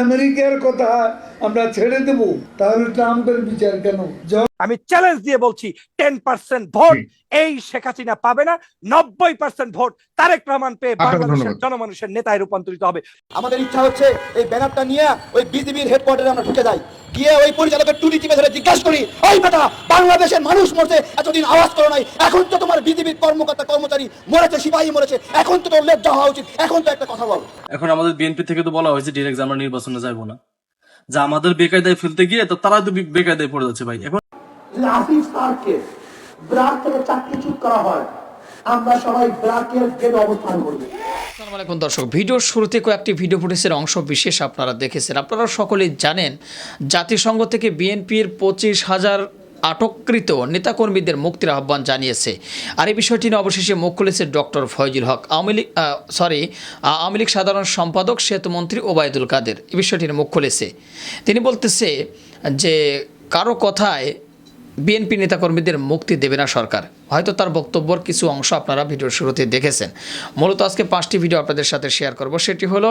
আমেরিকার কথা আমরা ছেড়ে দেব। তাহলে ট্রাম্পের বিচার কেন? আমি চ্যালেঞ্জ দিয়ে বলছি টেন পার্সেন্ট ভোট এই শেখ হাসিনা পাবে না নব্বই পার্সেন্ট ভোট তারেক রহমান পেয়ে বাংলাদেশের জনমানুষের নেতায় রূপান্তরিত হবে। আমাদের ইচ্ছা হচ্ছে এই ব্যানারটা নিয়ে ওই বিজিবির হেডকোয়ার্টারে আমরা ঢুকে যাই। গিয়ে ওই পরিচালকের টুটি টিপে ধরে জিজ্ঞাসা করি ওই বেটা বাংলাদেশের মানুষ মরছে এতদিন আওয়াজ করো নাই এখন তো তোমার বিজিবির কর্মকর্তা কর্মচারী মরেছে সিপাহী মরেছে এখন তো তোর লজ্জা হওয়া উচিত এখন তো একটা কথা বল। এখন আমাদের বিএনপি থেকে তো বলা হয়েছে ডিরেক্ট আমরা নির্বাচনে যাব না। যা আমাদের বেকায়দায় ফেলতে গিয়ে তো তারা তো বেকায়দায় পড়ে যাচ্ছে ভাই। এখন আসিফ স্যারকে ব্রাক থেকে চাকরিচ্যুত করা হয়। আমরা সবাই ব্রাকের গেটে অবস্থান করব। আসসালামু আলাইকুম দর্শক, ভিডিওর শুরুতে কয়েকটি ভিডিও ফুটেজের অংশ বিশেষ আপনারা দেখেছেন। আপনারা সকলেই জানেন, জাতিসংঘ থেকে বিএনপির পঁচিশ হাজার আটককৃত নেতাকর্মীদের মুক্তির আহ্বান জানিয়েছে। আর এই বিষয়টি নিয়ে অবশেষে মুখ খুলেছে ডক্টর ফয়জুল হক। আওয়ামী লীগ সরি আওয়ামী লীগ সাধারণ সম্পাদক, সেতুমন্ত্রী ওবায়দুল কাদের। এই বিষয়টি নিয়ে মুখ খুলেছে। তিনি বলতেছে যে, কারও কথায় বিএনপি নেতাকর্মীদের মুক্তি দেবে না সরকার। হয়তো তার বক্তব্যর কিছু অংশ আপনারা ভিডিওর শুরুতে দেখেছেন। মূলত আজকে পাঁচটি ভিডিও আপনাদের সাথে শেয়ার করব। সেটি হলো,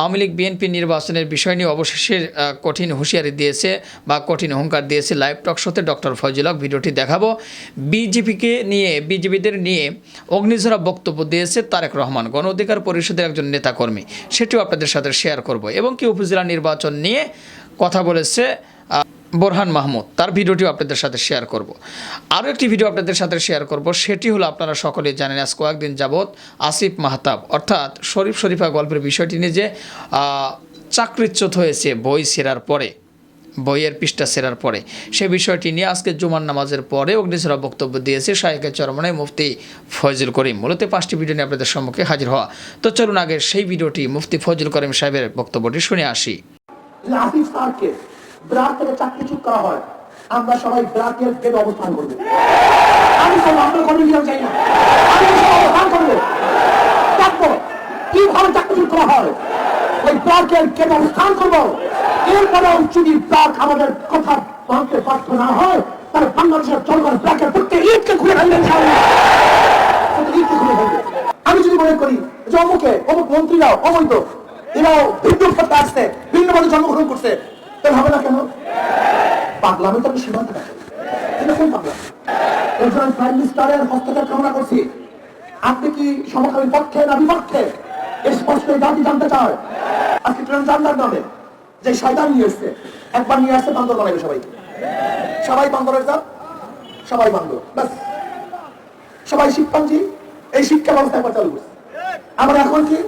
আওয়ামী লীগ বিএনপি নির্বাচনের বিষয় নিয়ে অবশেষে কঠিন হুঁশিয়ারি দিয়েছে বা কঠিন হুঙ্কার দিয়েছে লাইভ টক শোতে ডক্টর ফয়জুল হক। ভিডিওটি দেখাবো। বিজেপিকে নিয়ে, বিজেপিদের নিয়ে অগ্নিঝরা বক্তব্য দিয়েছে তারেক রহমান, গণ অধিকার পরিষদের একজন নেতাকর্মী। সেটিও আপনাদের সাথে শেয়ার করব। এবং কি উপজেলা নির্বাচন নিয়ে কথা বলেছে বোরহান মাহমুদ, তার ভিডিওটিও আপনাদের সাথে শেয়ার করব। আরও একটি ভিডিও আপনাদের সাথে শেয়ার করব, সেটি হলো আপনারা সকলে জানেন আজ কয়েকদিন যাবৎ আসিফ মাহতাব, অর্থাৎ শরীফ শরীফা গল্পের বিষয়টি নিয়ে যে চাকরিচ্যুত হয়েছে বই সেরার পরে, বইয়ের পৃষ্ঠা সেরার পরে। সে বিষয়টি নিয়ে আজকে জুমার নামাজের পরে অগ্নিসরা বক্তব্য দিয়েছে শাহেকের চরমনায় মুফতি ফয়জুল করিম। মূলত পাঁচটি ভিডিও নিয়ে আপনাদের সম্মুখে হাজির হওয়া। তো চলুন আগে সেই ভিডিওটি মুফতি ফয়জুল করিম সাহেবের বক্তব্যটি শুনে আসি। থেকে করা হয়, আমরা সবাই অবস্থান আমি সব আপনার কোনো নিয়ম চাই না। আমি সব অবস্থান দেখব কীভাবে করা হয়। ওই ব্রাকের অবস্থান যদি ব্রাক আমাদের কথা না হয়, তাহলে বাংলাদেশের ব্রাকের খুলে ফেলবে। আমি যদি মনে করি যে অমুকে, অমুক মন্ত্রীরাও অবৈধ, এরাও ভিন্ন সত্তা আসছে, ভিন্নভাবে জন্মগ্রহণ করছে কেন? তো সীমান্ত একজন প্রাইম মিনিস্টারের হস্তক্ষেপ কামনা করছি। আপনি কি সমকামী পক্ষে না বিপক্ষে? স্পষ্ট জাতি জানতে চায়। আজকে নামে যে শয়তান নিয়ে এসছে, একবার নিয়ে আসছে বান্দর বানাবে সবাই। সবাই বান্দরের সবাই বান্দর। ব্যাস। সবাই এই শিক্ষা ব্যবস্থা একবার চালু করছে। আমরা এখন কি?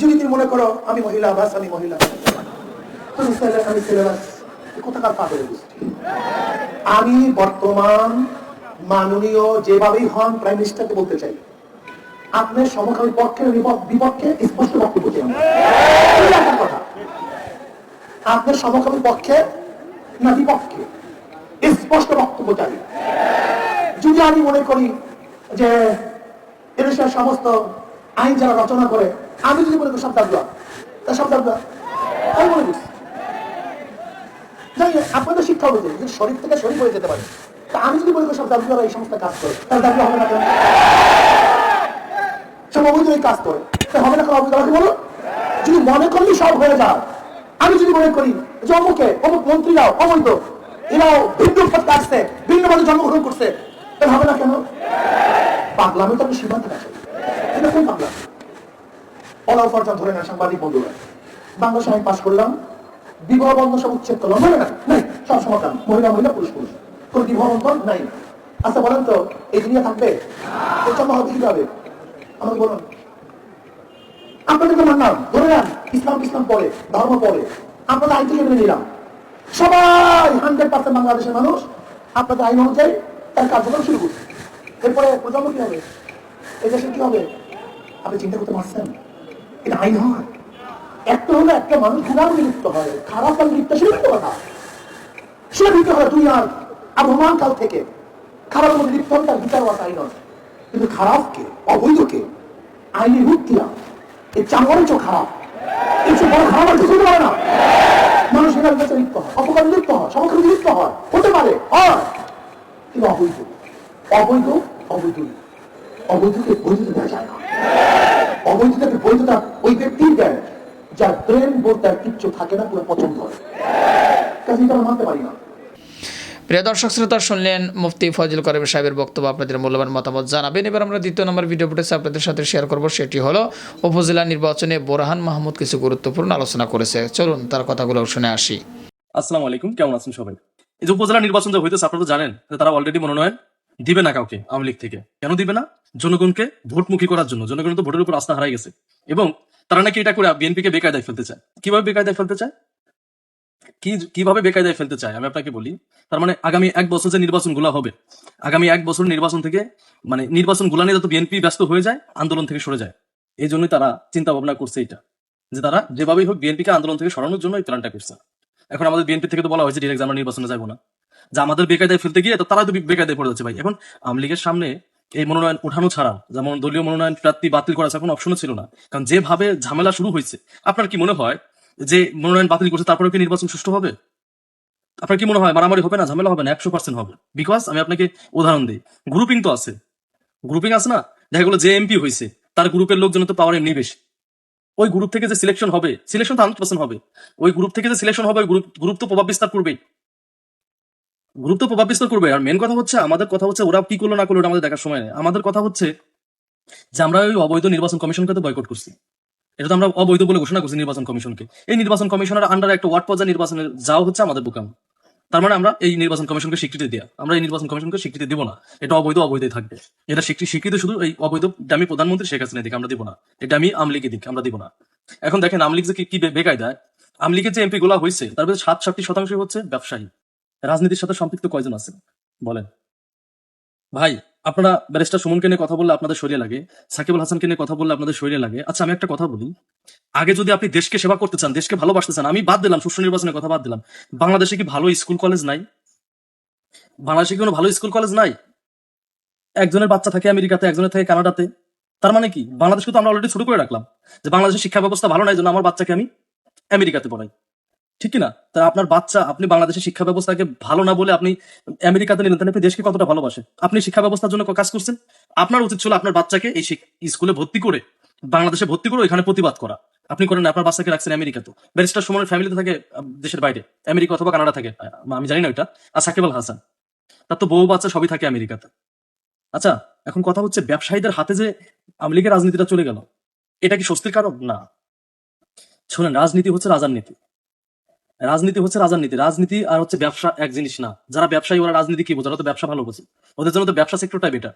যদি তুমি মনে করো, আমি মহিলা বাস আমি মহিলা। তুমি ছেলে, আমি ছেলে বাস কোথাকার আমি বর্তমান মাননীয় যেভাবেই হন প্রাইম মিনিস্টারকে বলতে চাই। আপনার পক্ষে বিপক্ষে স্পষ্ট বক্তব্য আপনার পক্ষে না বিপক্ষে? স্পষ্ট বক্তব্য চাই। যদি আমি মনে করি যে এদেশের সমস্ত আইন যারা রচনা করে, আমি যদি মনে করি সব দাবলা তা সব দাবলা আমি মনে আপনাদের শিক্ষা অনুযায়ী যদি শরীর থেকে শরীর হয়ে যেতে পারে, তা আমি যদি করি সব দাবলা এই সমস্ত কাজ করে, তাহলে দাবলা হবে না সব অবৈধ কাজ করে, তা হবে না কেন অবৈধ? বলো যদি মনে করলেই সব হয়ে যায় আমি যদি মনে করি যে অমুকে, অমুক মন্ত্রীরাও অবৈধ, এরাও ভিন্ন সত্তা আসছে ভিন্নভাবে জন্মগ্রহণ করছে, তাহলে হবে না কেন? পাগলামি তো আমি সীমান্ত রাখি। এটা কোন পাগলা অলাও ধরে না সাংবাদিক বন্ধুরা, বাংলা সাহেব পাশ করলাম বিবাহ বন্ধন সব উচ্ছেদ করলাম, হয় না? নাই, সব সমাধান। মহিলা মহিলা, পুরুষ পুরুষ। কোন বিবাহ বন্ধন নাই। আচ্ছা বলেন তো, এই দুনিয়া থাকবে? আমাকে বলুন। মানলাম, ধরে নেন, ইসলাম ইসলাম ধর্ম আপনাদের আইন থেকে নিলাম। সবাই হান্ড্রেড পার্সেন্ট বাংলাদেশের মানুষ। আপনাদের আইন অনুযায়ী তার কার্যক্রম শুরু করছে এরপরে প্রজন্ম কি হবে? এই দেশের কি হবে? আপনি চিন্তা করতে পারছেন? এটা আইন হয়। একটা হলো একটা মানুষ গুণার লিপ্ত হয় খারাপ কাল লিপ্ত সেটা একটা না সেটা দিতে হয় তুই আর আবহমান কাল থেকে খারাপ মধ্যে লিপ্ত হবে তার বিচার হওয়া আইন আছে কিন্তু খারাপকে অবৈধকে রূপ দিলাম এই চামড়ের চো খারাপ। এই চো বড় খারাপ আর কিছু না। মানুষ এখানে লিপ্ত হয়। অপকার লিপ্ত হয়। সমকামী লিপ্ত হয়। হতে পারে, হয়। কিন্তু অবৈধ। অবৈধ অবৈধ অবৈধকে বৈধ দেওয়া যায় না। বৈধতা ওই ব্যক্তির দেয়। যার ব্রেন বলতে আর কিচ্ছু থাকে না পুরো পছন্দ হয়। কাজে এটা মানতে পারি না। প্রিয় দর্শক শ্রোতা শুনলেন মুফতি ফজল করিম সাহেবের বক্তব্য আপনাদের মূল্যবান মতামত জানাবেন। এবার আমরা দ্বিতীয় নম্বর ভিডিও ফুটেজ আপনাদের সাথে শেয়ার করব সেটি হলো উপজেলা নির্বাচনে বোরহান মাহমুদ কিছু গুরুত্বপূর্ণ আলোচনা করেছে। চলুন তার কথাগুলো শুনে আসি। আসসালামু আলাইকুম কেমন আছেন সবাই? এই যে উপজেলা নির্বাচন যে হইতেছে আপনারা তো জানেন যে তারা অলরেডি মনোনয়ন দিবে না কাউকে আওয়ামী লীগ থেকে। কেন দিবে না? জনগণকে ভোটমুখী করার জন্য। জনগণ তো ভোটের উপর আস্থা হারাই গেছে। এবং তারা নাকি এটা করে বিএনপি কে বেকায়দায় ফেলতে চায়। কীভাবে বেকায়দায় ফেলতে চায়? কি, কীভাবে বেকায়দায় ফেলতে চায়? আমি আপনাকে বলি, তার মানে আগামী এক বছর যে নির্বাচনগুলা হবে, আগামী এক বছর নির্বাচন থেকে মানে নির্বাচনগুলা নিয়ে যাতে বিএনপি ব্যস্ত হয়ে যায়, আন্দোলন থেকে সরে যায়। এই জন্যই তারা চিন্তা ভাবনা করছে এটা, যে তারা যেভাবেই হোক বিএনপি কে আন্দোলন থেকে সরানোর জন্য এই প্ল্যানটা করছে। এখন আমাদের বিএনপি থেকে তো বলা হয়েছে, ডিরেক্ট আমরা নির্বাচনে যাব না। যে আমাদের বেকায়দায় ফেলতে গিয়ে, তো তারা তো বেকায়দায় পড়ে যাচ্ছে ভাই। এখন আওয়ামী লীগের সামনে এই মনোনয়ন ওঠানো ছাড়া যেমন দলীয় মনোনয়ন প্রার্থী বাতিল করা ছাড়া কোনো অপশনও ছিল না। কারণ যেভাবে ঝামেলা শুরু হয়েছে, আপনার কি মনে হয় যে মনোনয়ন বাতিল করছে তারপরে কি নির্বাচন সুষ্ঠু হবে? আপনার কি মনে হয়, মারামারি হবে না, ঝামেলা হবে না, একশো পার্সেন্ট হবে? বিকজ আমি আপনাকে উদাহরণ দিই গ্রুপিং তো আছে। গ্রুপিং আছে না? দেখা গেলো যে এমপি হয়েছে, তার গ্রুপের লোকজন তো পাওয়ার এমনি বেশি। ওই গ্রুপ থেকে যে সিলেকশন হবে সিলেকশন তো হান্ড্রেড পার্সেন্ট হবে। ওই গ্রুপ থেকে যে সিলেকশন হবে গ্রুপ গ্রুপ তো প্রভাব বিস্তার করবেই। গ্রুপ তো প্রভাব বিস্তার করবে। আর মেন কথা হচ্ছে, আমাদের কথা হচ্ছে ওরা কি করল না করল আমাদের দেখার সময় নেই। আমাদের কথা হচ্ছে যে আমরা ওই অবৈধ নির্বাচন কমিশনকে তো বয়কট করছি। এটা তো আমরা অবৈধ বলে ঘোষণা করছি নির্বাচন কমিশনকে। এই নির্বাচন কমিশনের আন্ডার একটা ওয়ার্ড পর্যায়ে নির্বাচনে যাওয়া হচ্ছে আমাদের বোকাম। তার মানে আমরা এই নির্বাচন কমিশনকে স্বীকৃতি দেওয়া আমরা এই নির্বাচন কমিশনকে স্বীকৃতি দিব না। এটা অবৈধ, অবৈধই থাকবে। এটা স্বীকৃতি স্বীকৃতি শুধু এই অবৈধ আমি প্রধানমন্ত্রী শেখ হাসিনা দিকে আমরা দিব না। এটা আমি আমলিগে দিক আমরা দিব না। এখন দেখেন আমলিগ যে কি- কি বে- বেকায়দায়। আমলিগের যে এমপি গুলা হয়েছে, তার সাত, সাতটি শতাংশ হচ্ছে ব্যবসায়ী। রাজনীতির সাথে সম্পৃক্ত কয়জন আছে? বলেন। ভাই, আপনারা ব্যারিস্টার সুমনকে নিয়ে কথা বললে আপনাদের শরীরে লাগে, সাকিবুল হাসানকে নিয়ে কথা বললে আপনাদের শরীরে লাগে। আচ্ছা আমি একটা কথা বলি। আগে যদি আপনি দেশকে সেবা করতে চান, দেশকে ভালোবাসতে চান আমি বাদ দিলাম, সুষ্ঠু নির্বাচনের কথা বাদ দিলাম। বাংলাদেশে কি ভালো স্কুল কলেজ নাই? বাংলাদেশে কি কোনো ভালো স্কুল কলেজ নাই? একজনের বাচ্চা থাকে আমেরিকাতে, একজনের থাকে কানাডাতে। তার মানে কি? বাংলাদেশকে তো আমরা অলরেডি ছোট করে রাখলাম। যে বাংলাদেশের শিক্ষা ব্যবস্থা ভালো নাই জন্য আমার বাচ্চাকে আমি আমেরিকাতে পড়াই। ঠিক না তা আপনার বাচ্চা, আপনি বাংলাদেশের শিক্ষা ব্যবস্থাকে ভালো না বলে আপনি আমেরিকাতে নিলেন, তাহলে আপনি দেশকে কতটা ভালোবাসেন? আপনি শিক্ষা ব্যবস্থার জন্য কাজ করছেন? আপনার উচিত ছিল আপনার বাচ্চাকে এই স্কুলে ভর্তি করে, বাংলাদেশে ভর্তি করে এখানে প্রতিবাদ করা। আপনি করেন আপনার বাচ্চাকে রাখছেন আমেরিকাতে ব্যারিস্টার সুমনের ফ্যামিলিতে থাকে দেশের বাইরে। আমেরিকা অথবা কানাডা থাকে। আমি জানি না ওইটা। আর সাকিব আল হাসান। তার তো বউ বাচ্চা সবই থাকে আমেরিকাতে। আচ্ছা এখন কথা হচ্ছে ব্যবসায়ীদের হাতে যে আওয়ামী লীগের রাজনীতিটা চলে গেল, এটা কি স্বস্তির কারণ? না। শোনেন, রাজনীতি হচ্ছে রাজার নীতি। রাজনীতি হচ্ছে রাজনীতি রাজনীতি আর হচ্ছে ব্যবসা এক জিনিস না। যারা ব্যবসায়ী, ওরা রাজনীতি কি বোঝে? তো ব্যবসা ভালো বোঝে। ওদের জন্য তো ব্যবসা সেক্টরটা বেটার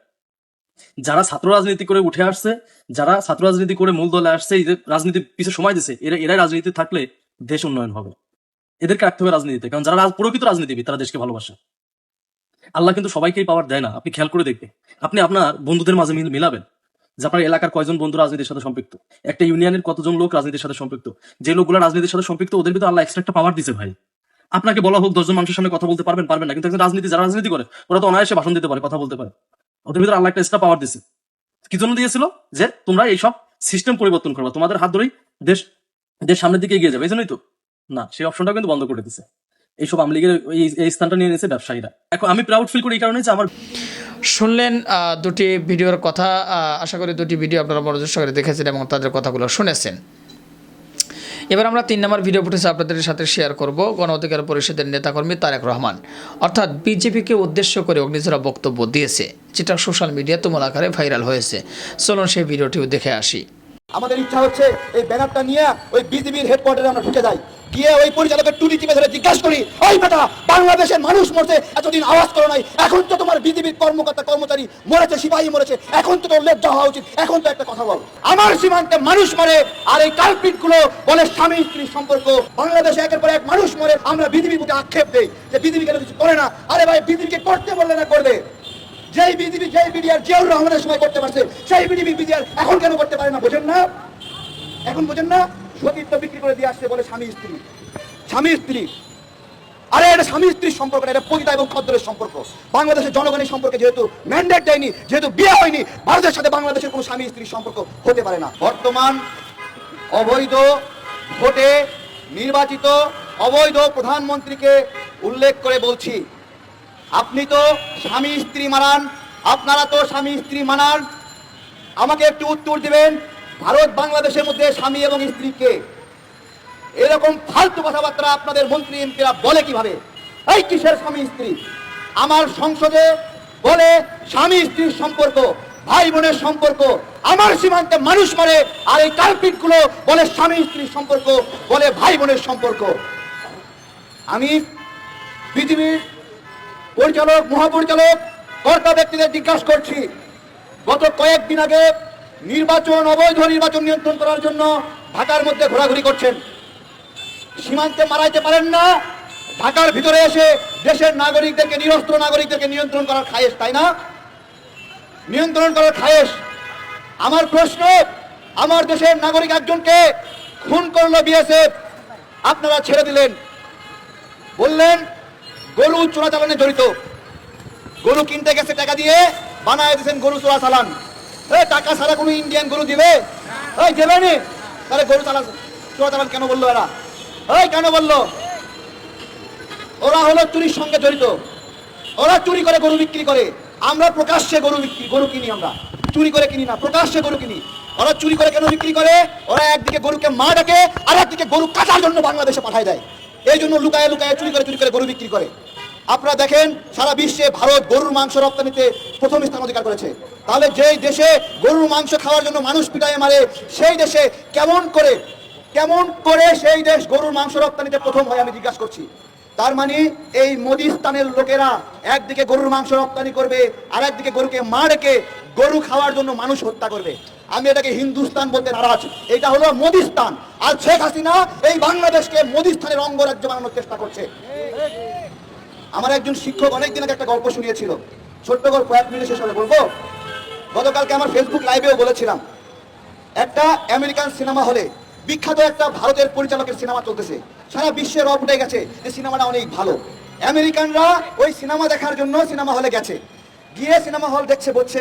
যারা ছাত্র রাজনীতি করে উঠে আসছে, যারা ছাত্র রাজনীতি করে মূল দলে আসছে এই যে রাজনীতি পিছিয়ে সময় দিছে, এরা, এরাই রাজনীতি থাকলে দেশ উন্নয়ন হবে। এদেরকে রাখতে হবে রাজনীতিতে, কারণ যারা প্রকৃত রাজনীতিবিদ, তারা দেশকে ভালোবাসে। আল্লাহ কিন্তু সবাইকেই পাওয়ার দেয় না, আপনি খেয়াল করে দেখবে আপনি আপনার বন্ধুদের মাঝে মিল- মিলাবেন। যে আপনার এলাকার কয়জন বন্ধু রাজনীতির সাথে সম্পৃক্ত? একটা ইউনিয়নের কতজন লোক রাজনীতির সাথে সম্পৃক্ত? যে লোকগুলো রাজনীতির সাথে সম্পৃক্ত, ওদের ভিতরে আল্লাহ এক্সট্রা একটা পাওয়ার দিছে ভাই। আপনাকে বলা হোক, দশজন মানুষের সামনে কথা বলতে পারবেন পারবেন না, কিন্তু একজন রাজনীতি, যারা রাজনীতি করে, ওরা তো অনায়াসে ভাষণ দিতে পারে, কথা বলতে পারে। ওদের ভিতরে আল্লাহ একটা এক্সট্রা পাওয়ার দিছে। কি জন্য দিয়েছিল? যে তোমরা এইসব সিস্টেম পরিবর্তন করবা, তোমাদের হাত ধরেই দেশ দেশ সামনের দিকে এগিয়ে যাবে, এই জন্যই তো। না, সেই অপশনটা কিন্তু বন্ধ করে দিছে। এইসব আওয়ামী লীগের এই- এই স্থানটা নিয়ে নিয়েছে ব্যবসায়ীরা। এখন আমি প্রাউড ফিল করি এই কারণে যে আমার শুনলেন আহ, দুটি ভিডিওর কথা আশা করি দুটি ভিডিও আপনারা মনোযোগ সহকারে দেখেছেন এবং তাদের কথাগুলো শুনেছেন। এবার আমরা তিন নম্বর ভিডিও ফুটেজ আপনাদের সাথে শেয়ার করব। গণ অধিকার পরিষদের নেতাকর্মী তারেক রহমান। অর্থাৎ বিজেপিকে উদ্দেশ্য করে অগ্নিজোড়া বক্তব্য দিয়েছে যেটা সোশ্যাল মিডিয়া তুমুল আকারে ভাইরাল হয়েছে। চলুন সেই ভিডিওটিও দেখে আসি। আমাদের ইচ্ছা হচ্ছে এই ব্যানারটা নিয়ে ওই বিজেপির হেডকোয়ার্টারে আমরা ঢুকে যাই। গিয়ে ওই পরিচালকের টুলি টিপে ধরে জিজ্ঞাসা করি, ওই বেটা, বাংলাদেশের মানুষ মরছে, এতদিন আওয়াজ করো নাই, এখন তো তোমার বিজেপির কর্মকর্তা, কর্মচারী মরেছে, সিপাহী মরেছে, এখন তো তোর লজ্জা হওয়া উচিত, এখন তো একটা কথা বল। আমার সীমান্তে মানুষ মরে, আর এই কালপিটগুলো বলে স্বামী স্ত্রীর সম্পর্ক। বাংলাদেশে একের পর এক মানুষ মরে, আমরা বিজেপির বুকে আক্ষেপ দেই যে বিজেপি কেন কিছু করে না। আরে ভাই বিজেপিকে করতে বললে না করবে। যেই বিজেপি যেই বিডিআর জিয়াউর রহমানের সময় করতে পারছে, সেই বিজেপি বিডিআর এখন কেন করতে পারে না, বোঝেন না? এখন বোঝেন না? সতীত্ব বিক্রি করে দিয়ে আসছে বলে স্বামী স্ত্রী। স্বামী স্ত্রী। আরে এটা স্বামী স্ত্রীর সম্পর্ক এটা পতিতা এবং খদ্দরের সম্পর্ক। বাংলাদেশের জনগণের সম্পর্কে যেহেতু ম্যান্ডেট দেয়নি, যেহেতু বিয়ে হয়নি, ভারতের সাথে বাংলাদেশের কোনো স্বামী স্ত্রীর সম্পর্ক হতে পারে না। বর্তমান অবৈধ ভোটে নির্বাচিত অবৈধ প্রধানমন্ত্রীকে উল্লেখ করে বলছি, আপনি তো স্বামী স্ত্রী মানান, আপনারা তো স্বামী স্ত্রী মানান। আমাকে একটু উত্তর দিবেন ভারত বাংলাদেশের মধ্যে স্বামী এবং স্ত্রীকে এরকম ফালতু কথাবার্তা আপনাদের মন্ত্রী এমপিরা বলে কীভাবে? এই কিসের স্বামী, স্ত্রী? আমার সংসদে বলে স্বামী, স্ত্রীর সম্পর্ক, ভাই বোনের সম্পর্ক, আমার সীমান্তে মানুষ মারে, আর এই কালপিটগুলো বলে স্বামী, স্ত্রীর সম্পর্ক, বলে ভাই বোনের সম্পর্ক। আমি পৃথিবীর পরিচালক, মহাপরিচালক, কর্তা ব্যক্তিদের জিজ্ঞাসা করছি। গত কয়েকদিন আগে নির্বাচন, অবৈধ নির্বাচন নিয়ন্ত্রণ করার জন্য ঢাকার মধ্যে ঘোরাঘুরি করছেন। সীমান্তে মারাইতে পারেন না। ঢাকার ভিতরে এসে দেশের নাগরিকদেরকে, নিরস্ত্র নাগরিকদেরকে নিয়ন্ত্রণ করার খায়েশ, তাই না? নিয়ন্ত্রণ করার খায়েশ। আমার প্রশ্ন, আমার দেশের নাগরিক একজনকে খুন করল বিএসএফ, আপনারা ছেড়ে দিলেন। বললেন, গরু চোরাচালানে জড়িত। গরু কিনতে গেছে টাকা দিয়ে, বানায় দিয়েছেন গরু চোরা টাকা ছাড়া কোনো ইন্ডিয়ান গরু দিবে? এই, দেবে নি? তাহলে গরু চালান চোরা চালান কেন বলল এরা? এই, কেন বলল? ওরা হলো চুরির সঙ্গে জড়িত। ওরা চুরি করে গরু বিক্রি করে। আমরা প্রকাশ্যে গরু বিক্রি, গরু কিনি আমরা। চুরি করে কিনি না, প্রকাশ্যে গরু কিনি। ওরা চুরি করে কেন বিক্রি করে? ওরা একদিকে গরুকে মা ডাকে আর একদিকে গরু কাটার জন্য বাংলাদেশে পাঠায় দেয়। এই জন্য লুকায় লুকায় চুরি করে চুরি করে গরু বিক্রি করে। আপনারা দেখেন, সারা বিশ্বে ভারত গরুর মাংস রপ্তানিতে প্রথম স্থান অধিকার করেছে। তাহলে যেই দেশে গরুর মাংস খাওয়ার জন্য মানুষ পিটায় মারে, সেই দেশে কেমন করে কেমন করে সেই দেশ গরুর মাংস রপ্তানিতে প্রথম হয় আমি জিজ্ঞাসা করছি। তার মানে এই মোদিস্তানের লোকেরা একদিকে গরুর মাংস রপ্তানি করবে আর একদিকে গরুকে মা রেখে গরু খাওয়ার জন্য মানুষ হত্যা করবে। আমি এটাকে হিন্দুস্তান বলতে নারাজ। এটা হলো মোদিস্তান আর শেখ হাসিনা এই বাংলাদেশকে মোদিস্তানের অঙ্গরাজ্য বানানোর চেষ্টা করছে। আমার একজন শিক্ষক অনেকদিন আগে একটা গল্প শুনিয়েছিল। ছোট্ট গল্প এক মিনিট শেষ হলে বলব? গতকালকে আমার ফেসবুক লাইভেও বলেছিলাম, একটা আমেরিকান সিনেমা হলে বিখ্যাত একটা ভারতের পরিচালকের সিনেমা চলতেছে। সারা বিশ্বে রব উঠে গেছে যে সিনেমাটা অনেক ভালো। আমেরিকানরা ওই সিনেমা দেখার জন্য সিনেমা হলে গেছে। গিয়ে সিনেমা হল দেখছে, বলছে,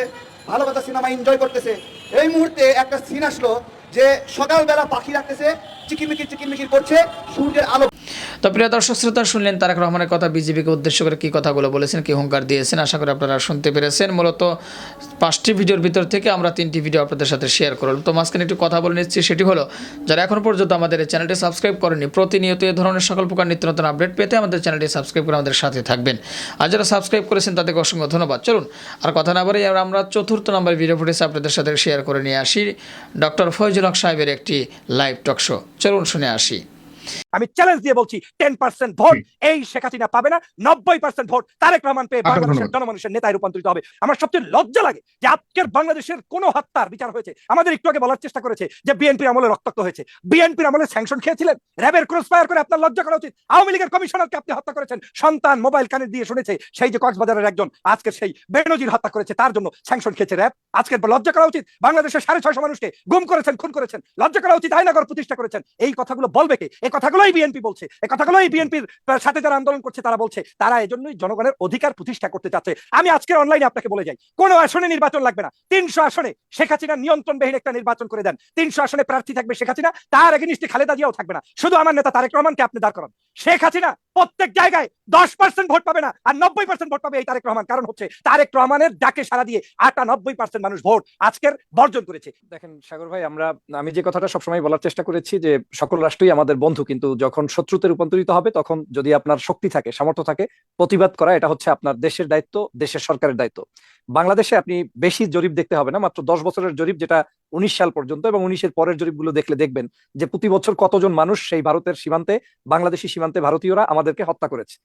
ভালো কথা, সিনেমা এনজয় করতেছে। এই মুহূর্তে একটা সিন আসলো যে সকালবেলা পাখি রাখতেছে, চিকিমিকি চিকিমিকি করছে, সূর্যের আলো তো প্রিয় দর্শক, শ্রোতা শুনলেন তারেক রহমানের কথা, বিজেপিকে উদ্দেশ্য করে কি কথাগুলো বলেছেন, কি হুঙ্কার দিয়েছেন, আশা করি আপনারা শুনতে পেরেছেন। মূলত পাঁচটি ভিডিওর ভিতর থেকে আমরা তিনটি ভিডিও আপনাদের সাথে শেয়ার করলাম। তো মাঝখানে একটু কথা বলে নিচ্ছি, সেটি হলো, যারা এখন পর্যন্ত আমাদের চ্যানেলটি সাবস্ক্রাইব করেনি প্রতিনিয়ত এ ধরনের সকল প্রকার নিত্য নতুন আপডেট পেতে আমাদের চ্যানেলটি সাবস্ক্রাইব করে আমাদের সাথে থাকবেন। আর যারা সাবস্ক্রাইব করেছেন, তাদেরকে অসংখ্য ধন্যবাদ। চলুন, আর কথা না বলে আমরা চতুর্থ নম্বর ভিডিও ফুটেজ আপনাদের সাথে শেয়ার করে নিয়ে আসি ডক্টর ফয়জুল হক সাহেবের একটি লাইভ টক শো চলুন শুনে আসি। আমি চ্যালেঞ্জ দিয়ে বলছি টেন পার্সেন্ট ভোট এই শেখ হাসিনা পাবে না নব্বই পার্সেন্ট ভোট তারেক রহমান পেয়ে বাংলাদেশের জনমানুষের নেতায় রূপান্তরিত হবে। আমার সবচেয়ে লজ্জা লাগে যে আজকের বাংলাদেশের কোন হত্যার বিচার হয়েছে। আমাদের একটু আগে বলার চেষ্টা করেছে যে বিএনপির আমলে রক্তাক্ত হয়েছে। বিএনপির আমলে স্যাংশন খেয়েছিলেন। র্যাবের ক্রস ফায়ার করে আপনার লজ্জা করা উচিত। আওয়ামী লীগের কমিশনারকে আপনি হত্যা করেছেন। সন্তান মোবাইল কানে দিয়ে শুনেছে সেই যে কক্সবাজারের একজন আজকে সেই বেনজির হত্যা করেছে তার জন্য স্যাংশন খেয়েছে র্যাব। আজকের লজ্জা করা উচিত। বাংলাদেশের সাড়ে ছয়শো মানুষকে গুম করেছেন খুন করেছেন। লজ্জা করা উচিত আইনাগর প্রতিষ্ঠা করেছেন। এই কথাগুলো বলবে কে? কথাগুলোই বিএনপি বলছে এই কথাগুলোই বিএনপির সাথে যারা আন্দোলন করছে তারা বলছে, তারা এজন্যই জনগণের অধিকার প্রতিষ্ঠা করতে চাচ্ছে। আমি আজকের অনলাইনে আপনাকে বলে যাই, কোনো আসনে নির্বাচন লাগবে না। তিনশো আসনে শেখ হাসিনা নিয়ন্ত্রণবিহীন একটা নির্বাচন করে দেন। তিনশো আসনে প্রার্থী থাকবে শেখ হাসিনা, তার এগেনিস্টে খালেদা জিয়াও থাকবে না। শুধু আমার নেতা তারেক রহমানকে আপনি দাঁড় করান। শেখ হাসিনা প্রত্যেক জায়গায় দশ পার্সেন্ট ভোট পাবে না আর নব্বই পার্সেন্ট ভোট পাবে এই তারেক রহমান। কারণ হচ্ছে তারেক রহমানের ডাকে সারা দিয়ে আটানব্বই পার্সেন্ট মানুষ ভোট আজকের বর্জন করেছে। দেখেন সাগর ভাই, আমরা, আমি যে কথাটা সবসময় বলার চেষ্টা করেছি যে সকল রাষ্ট্রই আমাদের বন্ধু। কিন্তু যখন শত্রুতে রূপান্তরিত হবে, তখন যদি আপনার শক্তি থাকে, সামর্থ্য থাকে, প্রতিবাদ করা এটা হচ্ছে আপনার দেশের দায়িত্ব, দেশের সরকারের দায়িত্ব। বাংলাদেশে আপনি বেশি জরিপ দেখতে হবে না, মাত্র দশ বছরের জরিপ, যেটা উনিশ সাল পর্যন্ত এবং উনিশের পরের জরিপগুলো দেখলে দেখবেন যে প্রতি বছর কতজন মানুষ সেই ভারতের সীমান্তে, বাংলাদেশি সীমান্তে ভারতীয়রা আমাদেরকে হত্যা করেছে।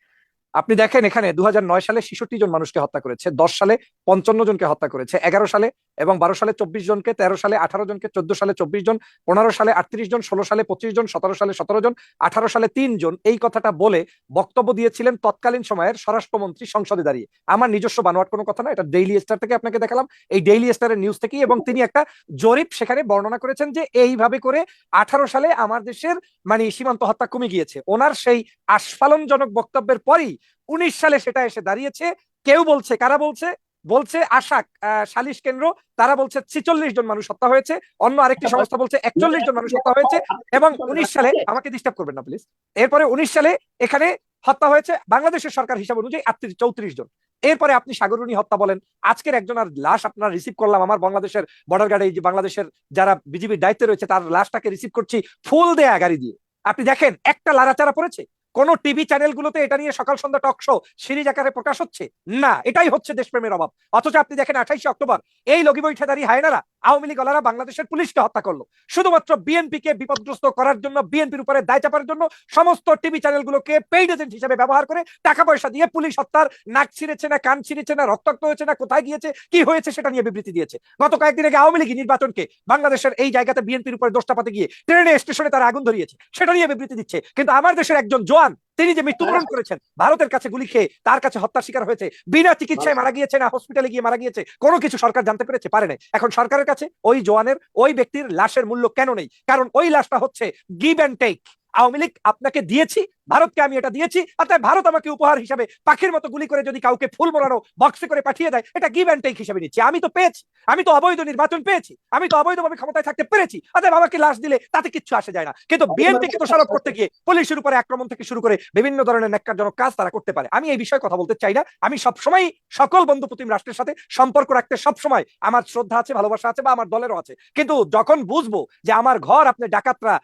আপনি দেখেন এখানে দু হাজার নয় সালে ছেষট্টি জন মানুষকে হত্যা করেছে, দশ সালে পঞ্চান্ন জনকে হত্যা করেছে, এগারো সালে এবং বারো সালে চব্বিশ জনকে, তেরো সালে আঠারো জনকে, চোদ্দ সালে চব্বিশ জন, পনেরো সালে আটত্রিশ জন, ষোলো সালে পঁচিশ জন, সতেরো সালে সতেরো জন, আঠারো সালে তিন জন। এই কথাটা বলে বক্তব্য দিয়েছিলেন তৎকালীন সময়ের স্বরাষ্ট্রমন্ত্রী সংসদে দাঁড়িয়ে। আমার নিজস্ব বানোয়াট কোনো কথা না, এটা ডেইলি স্টার থেকে আপনাকে দেখালাম। এই ডেইলি স্টারের নিউজ থেকেই এবং তিনি একটা জরিপ সেখানে বর্ণনা করেছেন যে এইভাবে করে আঠারো সালে আমার দেশের মানে সীমান্ত হত্যা কমে গিয়েছে। ওনার সেই আস্ফালনজনক বক্তব্যের পরই উনিশ সালে সেটা এসে দাঁড়িয়েছে। কেউ বলছে কারা বলছে? বলছে আশাক সালিশ কেন্দ্র। তারা বলছে ছিচল্লিশ জন মানুষ হত্যা হয়েছে। অন্য আরেকটি সংস্থা বলছে একচল্লিশ জন মানুষ হত্যা হয়েছে এবং উনিশ সালে আমাকে ডিস্টার্ব করবেন না প্লিজ এরপরে উনিশ সালে এখানে হত্যা হয়েছে বাংলাদেশের সরকার হিসাব অনুযায়ী আটত্রিশ চৌত্রিশ জন। এরপরে আপনি সাগরুনি হত্যা বলেন। আজকের একজন আর লাশ আপনার রিসিভ করলাম আমার বাংলাদেশের বর্ডার গার্ডে যে বাংলাদেশের যারা বিজিবির দায়িত্বে রয়েছে তার লাশটাকে রিসিভ করছি ফুল দেয়া গাড়ি দিয়ে। আপনি দেখেন একটা লারাচারা পড়েছে। কোন টিভি চ্যানেলগুলোতে এটা নিয়ে সকাল সন্ধ্যা টক শো, সিরিজ আকারে প্রকাশ হচ্ছে? না, এটাই হচ্ছে দেশপ্রেমের অভাব। অথচ আপনি দেখেন আঠাইশে অক্টোবর, এই লগি বৈঠাদারি হায়নারা আওয়ামী লীগ ওলারা বাংলাদেশের পুলিশকে হত্যা করল। শুধুমাত্র বিএনপি কে বিপদগ্রস্ত করার জন্য, বিএনপির উপরে দায় চাপার জন্য সমস্ত টিভি চ্যানেলগুলোকে পেইড এজেন্ট হিসেবে ব্যবহার করে টাকা পয়সা দিয়ে পুলিশ হত্যার নাক ছিঁড়েছে না, কান ছিঁড়েছে না, রক্তাক্ত হয়েছে না, কোথায় গিয়েছে, কি হয়েছে সেটা নিয়ে বিবৃতি দিয়েছে। গত কয়েকদিন আগে আওয়ামী লীগ নির্বাচনকে বাংলাদেশের এই জায়গাতে বিএনপির উপরে দোষটা পাতে গিয়ে, ট্রেনে স্টেশনে তারা আগুন ধরিয়েছে, সেটা নিয়ে বিবৃতি দিচ্ছে। কিন্তু আমার দেশের একজন জোয়ান তিনি যে মৃত্যুবরণ করেছেন, ভারতের কাছে গুলি খেয়ে তার কাছে হত্যার শিকার হয়েছে। বিনা চিকিৎসায় মারা গিয়েছে না হসপিটালে গিয়ে মারা গিয়েছে। কোনো কিছু সরকার জানতে পেরেছে? পারে নাই। এখন সরকারের কাছে ওই জওয়ানের, ওই ব্যক্তির লাশের মূল্য কেন নেই? কারণ ওই লাশটা হচ্ছে give and take Awami League আপনাকে দিয়েছি ভারতকে আমি এটা দিয়েছি অর্থাৎ ভারত আমাকে উপহার হিসাবে পাখির মতো গুলি করে যদি কাউকে ফুল মোড়ানো বক্সে করে পাঠিয়ে দেয় এটা গিভ অ্যান্ড টেক হিসাবে নিচ্ছি। আমি তো পেয়েছি আমি তো অবৈধ নির্বাচন পেয়েছি আমি তো অবৈধভাবে ক্ষমতায় থাকতে পেরেছি অতএব আমাকে লাশ দিলে তাতে কিচ্ছু আসে যায় না। কিন্তু বিএনপিকে দোষারোপ করতে গিয়ে পুলিশের উপরে আক্রমণ থেকে শুরু করে বিভিন্ন ধরনের ন্যাক্কারজনক কাজ তারা করতে পারে। আমি এই বিষয়ে কথা বলতে চাই না। আমি সবসময় সকল বন্ধু প্রতিম রাষ্ট্রের সাথে সম্পর্ক রাখতে সবসময় আমার শ্রদ্ধা আছে ভালোবাসা আছে বা আমার দলেরও আছে। কিন্তু যখন বুঝব যে আমার ঘর আপনি ডাকাতরা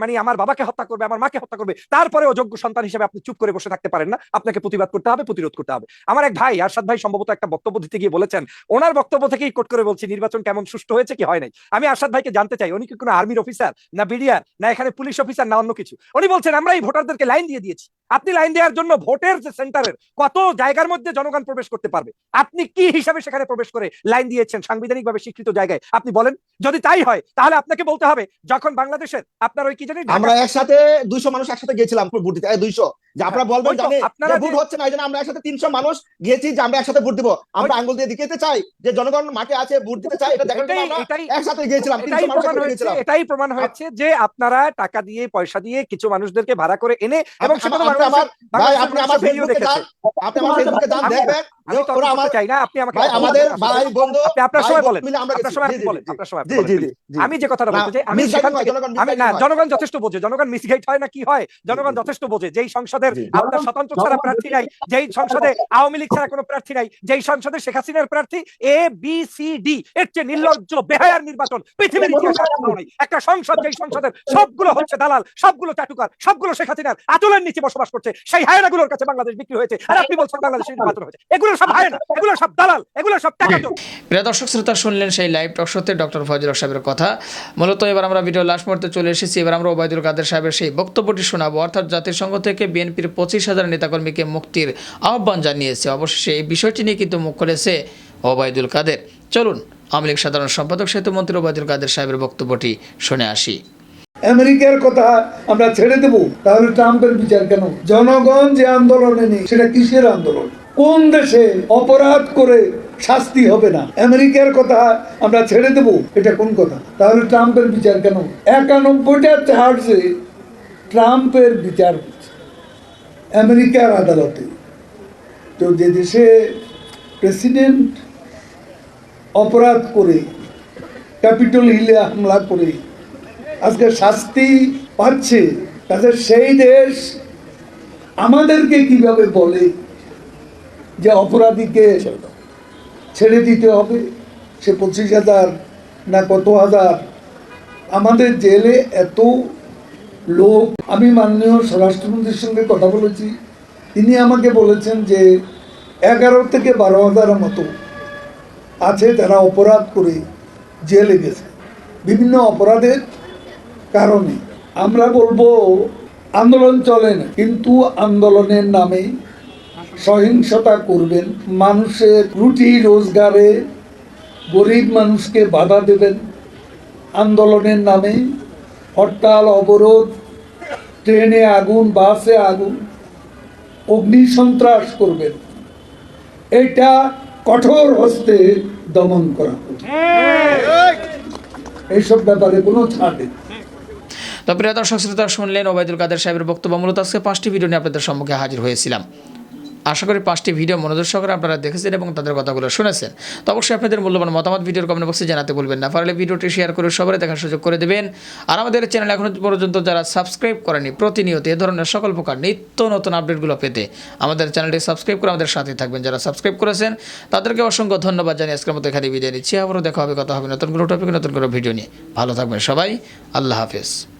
মানে আমার বাবাকে হত্যা করবে আমার মাকে হত্যা করবে তারপরে অযোগ্য সন্তান হিসেবে আপনি চুপ করে বসে থাকতে পারেন না। আপনাকে প্রতিবাদ করতে হবে, প্রতিরোধ করতে হবে। আমার এক ভাই আরশাদ ভাই সম্ভবত একটা বক্তব্য দিতে গিয়ে বলেছেন, ওনার বক্তব্য থেকেই কোট করে বলছি, নির্বাচন কেমন সুষ্ঠু হয়েছে কি হয় নাই? আমি আরশাদ ভাইকে জানতে চাই, উনি কি কোনো আর্মির অফিসার, না বিডিআর, না এখানে পুলিশ অফিসার, না অন্য কিছু? উনি বলছেন, আমরা এই ভোটারদেরকে লাইন দিয়ে দিয়েছি। আপনি লাইন দেওয়ার জন্য ভোটের যে সেন্টারের কত জায়গার মধ্যে জনগণ প্রবেশ করতে পারবে? আপনি কি হিসাবে সেখানে প্রবেশ করে লাইন দিয়েছেন? সাংবিধানিক ভাবে স্বীকৃত জায়গায়। আপনি বলেন, যদি তাই হয়, তাহলে আপনাকে বলতে হবে, যখন বাংলাদেশের, আপনার ওই কি জানি আমরা একসাথে দুইশো মানুষ একসাথে গিয়েছিলাম ভোট দিতে দুইশো যে আপনারা বলবেন ওই জানে আপনারা যে ভোট হচ্ছে না এই জন্য আমরা একসাথে তিনশো মানুষ গিয়েছি যে আমরা একসাথে ভোট দিব আমরা আঙ্গুল দিয়ে চাই যে জনগণ মাঠে আছে ভোট দিতে চাই এটা দেখার জন্য আমরা একসাথে গিয়েছিলাম তিনশো মানুষ গিয়েছিলাম এটাই প্রমাণ হয়েছে যে আপনারা টাকা দিয়ে পয়সা দিয়ে কিছু মানুষদেরকে ভাড়া করে এনে এবং সেটা আমার ভাই আপনি আমার ফেসবুকে। যান আপনি আমার ফেসবুকে যান দেখবেন আমি যে ওরা আমার চাই না আপনি আমাকে আমাদের ভাই বন্ধু আপনি আপনার সময় বলেন আপনার সময় জি, আপনি জি, বলেন আপনার সময় আপনি জি, বলেন, জি, please। জি, জি। আমি যে কথাটা বলতে চাই আমি জনগণ না জনগণ যথেষ্ট বোঝে জনগণ মিসগাইড হয় না কি হয় জনগণ যথেষ্ট বোঝে যেই সংসদের। আপনার স্বতন্ত্র ছাড়া প্রার্থী নাই যেই সংসদে আওয়ামী লীগ ছাড়া কোনো প্রার্থী নাই যেই সংসদে শেখ হাসিনার প্রার্থী এ বি সি ডি এর চেয়ে নির্লজ্জ বেহায়ার নির্বাচন পৃথিবীর ইতিহাসে একটা সংসদ যেই সংসদের সবগুলো হচ্ছে দালাল সবগুলো চাটুকার সবগুলো শেখ হাসিনার আতুলের নিচে বসবাস করছে সেই হায়নাগুলোর কাছে বাংলাদেশ বিক্রি হয়েছে। আর আপনি বলছেন বাংলাদেশের নির্বাচন হয়েছে। এগুলো সব হায়না এগুলো সব দালাল এগুলো সব টাকা প্রিয় দর্শক শ্রোতা শুনলেন সেই লাইভ টক শোতে ডক্টর ফজল সাহেবের কথা। মূলত এবার আমরা ভিডিও লাস্ট মুহূর্তে চলে এসেছি। এবার আমরা ওবায়দুল কাদের সাহেবের সেই বক্তব্যটি শোনাবো। অর্থাৎ জাতিসংঘ থেকে বিএনপির পঁচিশ হাজার নেতাকর্মীকে মুক্তির আহ্বান জানিয়েছে। অবশেষে এই বিষয়টি নিয়ে কিন্তু মুখ খুলেছে ওবায়দুল কাদের। চলুন, আওয়ামী লীগ সাধারণ সম্পাদক সেতুমন্ত্রী ওবায়দুল কাদের সাহেবের বক্তব্যটি শুনে আসি। আমেরিকার কথা আমরা ছেড়ে দেব, তাহলে ট্রাম্পের বিচার কেন? জনগণ যে আন্দোলনে নেই, সেটা কিসের আন্দোলন? কোন দেশে অপরাধ করে শাস্তি হবে না? আমেরিকার কথা আমরা ছেড়ে দেব, এটা কোন কথা? তাহলে ট্রাম্পের বিচার কেন? একানব্বইটা চার্জে ট্রাম্পের বিচার হচ্ছে। আমেরিকার আদালতে। তো যে দেশে প্রেসিডেন্ট অপরাধ করে, ক্যাপিটাল হিলে হামলা করে, আজকে শাস্তি পাচ্ছে তাদের সেই দেশ আমাদেরকে কীভাবে বলে যে অপরাধীকে ছেড়ে দিতে হবে? সে পঁচিশ হাজার না কত হাজার? আমাদের জেলে এত লোক, আমি মাননীয় স্বরাষ্ট্রমন্ত্রীর সঙ্গে কথা বলেছি। তিনি আমাকে বলেছেন যে, এগারো থেকে বারো হাজার মতো আছে যারা অপরাধ করে জেলে গেছে। বিভিন্ন অপরাধের কারণে। আমরা বলব, আন্দোলন চলে না, কিন্তু আন্দোলনের নামে সহিংসতা করবেন। মানুষের রুটি রোজগারে গরিব মানুষকে বাধা দেবেন। আন্দোলনের নামে হরতাল, অবরোধ ট্রেনে আগুন, বাসে আগুন, অগ্নি সন্ত্রাস করবেন। এটা কঠোর হস্তে দমন করা এইসব ব্যাপারে কোনো ছাড় নেই। তো প্রিয় দর্শক, শ্রোতা শুনলেন ওবায়দুল কাদের সাহেবের বক্তব্য। মূলত আজকে পাঁচটি ভিডিও নিয়ে আপনাদের সম্মুখে হাজির হয়েছিলাম। আশা করি পাঁচটি ভিডিও মনোযোগ সহকারে আপনারা দেখেছেন এবং তাদের কথাগুলো শুনেছেন। তো অবশ্যই আপনাদের মূল্যবান মতামত ভিডিওর কমেন্ট বক্সে জানাতে বলবেন না। পারলে ভিডিওটি শেয়ার করে সবাই দেখার সুযোগ করে দেবেন। আর আমাদের চ্যানেল এখন পর্যন্ত যারা সাবস্ক্রাইব করেনি, প্রতিনিয়ত এ ধরনের সকল প্রকার নিত্য নতুন আপডেটগুলো পেতে আমাদের চ্যানেলটি সাবস্ক্রাইব করে আমাদের সাথে থাকবেন। যারা সাবস্ক্রাইব করেছেন, তাদেরকে অসংখ্য ধন্যবাদ জানিয়ে আজকের মতো এখানে বিদায় নিচ্ছি। আবারও দেখা হবে, কথা হবে নতুন কোনো টপিক নতুন কোনো ভিডিও নিয়ে। ভালো থাকবেন সবাই। আল্লাহ হাফেজ।